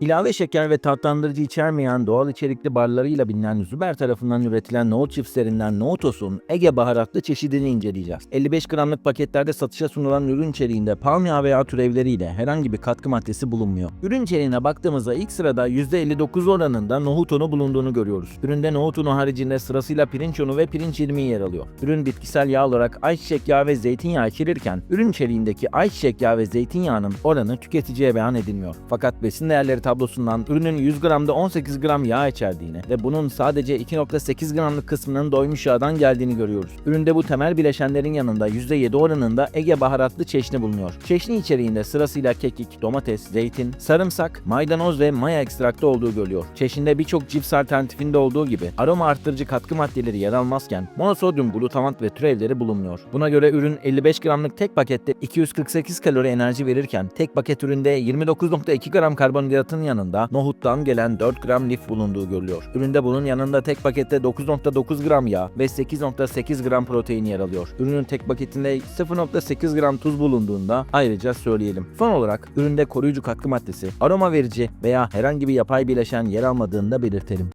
İlave şeker ve tatlandırıcı içermeyen doğal içerikli barlarıyla bilinen Züber tarafından üretilen nohut çiftlerinden Nohutos'un Ege baharatlı çeşidini inceleyeceğiz. 55 gramlık paketlerde satışa sunulan ürün içeriğinde palm veya türevleriyle herhangi bir katkı maddesi bulunmuyor. Ürün içeriğine baktığımızda ilk sırada %59 oranında nohut unu bulunduğunu görüyoruz. Üründe nohut unu haricinde sırasıyla pirinç unu ve pirinç irmiği yer alıyor. Ürün bitkisel yağ olarak ayçiçek yağı ve zeytinyağı içerirken ürün içeriğindeki ayçiçek yağı ve zeytinyağının oranı tüketiciye beyan edilmiyor. Fakat besin değerleri tablosundan ürünün 100 gramda 18 gram yağ içerdiğini ve bunun sadece 2.8 gramlık kısmının doymuş yağdan geldiğini görüyoruz. Üründe bu temel bileşenlerin yanında %7 oranında Ege baharatlı çeşni bulunuyor. Çeşni içeriğinde sırasıyla kekik, domates, zeytin, sarımsak, maydanoz ve maya ekstraktı olduğu görülüyor. Çeşninde birçok cips alternatifinde olduğu gibi aroma arttırıcı katkı maddeleri yer almazken monosodyum glutamat ve türevleri bulunmuyor. Buna göre ürün 55 gramlık tek pakette 248 kalori enerji verirken tek paket üründe 29.2 gram karbonhidratın yanında nohuttan gelen 4 gram lif bulunduğu görülüyor. Üründe bunun yanında tek pakette 9.9 gram yağ ve 8.8 gram protein yer alıyor. Ürünün tek paketinde 0.8 gram tuz bulunduğunda ayrıca söyleyelim. Son olarak üründe koruyucu katkı maddesi, aroma verici veya herhangi bir yapay bileşen yer almadığını da belirtelim.